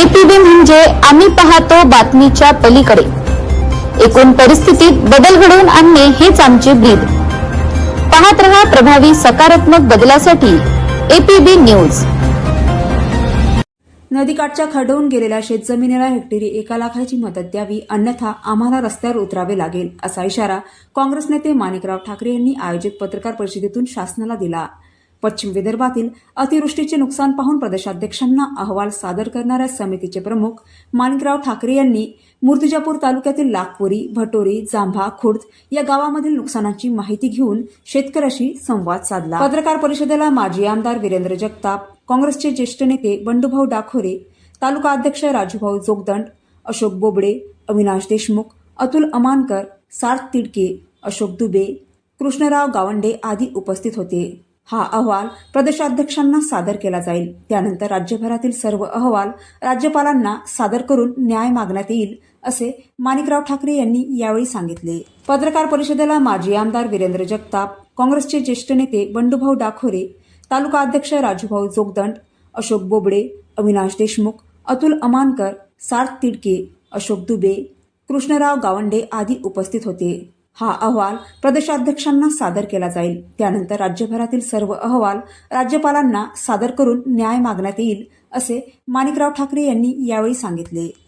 APB म्हणजे आम्ही पाहतो बातमीच्या पलीकडे. एकूण परिस्थितीत बदल घडवून आणणे हेच आमचे ब्रीद. पाहत रहा प्रभावी सकारात्मक बदलासाठी एपीबी न्यूज. नदीकाठच्या खडवून गेलेल्या शेतजमिनीला हेक्टरी एका लाखाची मदत द्यावी अन्यथा आम्हाला रस्त्यावर उतरावे लागेल असा इशारा काँग्रेस नेते माणिकराव ठाकरे यांनी आयोजित पत्रकार परिषदेतून शासनाला दिला. पश्चिम विदर्भातील अतिवृष्टीचे नुकसान पाहून प्रदेशाध्यक्षांना अहवाल सादर करणाऱ्या समितीचे प्रमुख माणिकराव ठाकरे यांनी मूर्तिजापूर तालुक्यातील लाखपुरी भटोरी जांभा खुर्द या गावामधील नुकसानाची माहिती घेऊन शेतकऱ्याशी संवाद साधला. पत्रकार परिषदेला माजी आमदार वीरेंद्र जगताप काँग्रेसचे ज्येष्ठ नेते बंडूभाऊ डाखोरे तालुका अध्यक्ष राजूभाऊ जोगदंड अशोक बोबडे अविनाश देशमुख अतुल अमानकर सार्थ तिडके अशोक दुबे कृष्णराव गावंडे आदी उपस्थित होते. हा अहवाल प्रदेशाध्यक्षांना सादर केला जाईल. त्यानंतर राज्यभरातील सर्व अहवाल राज्यपालांना सादर करून न्याय मागण्यात येईल असे माणिकराव ठाकरे यांनी यावेळी सांगितले. पत्रकार परिषदेला माजी आमदार वीरेंद्र जगताप काँग्रेसचे ज्येष्ठ नेते बंडूभाऊ डाखोरे तालुका अध्यक्ष राजूभाऊ जोगदंड अशोक बोबडे अविनाश देशमुख अतुल अमानकर सार्थ तिडके अशोक दुबे कृष्णराव गावंडे आदी उपस्थित होते. हा अहवाल प्रदेशाध्यक्षांना सादर केला जाईल. त्यानंतर राज्यभरातील सर्व अहवाल राज्यपालांना सादर करून न्याय मागण्यात येईल असे माणिकराव ठाकरे यांनी यावेळी सांगितले.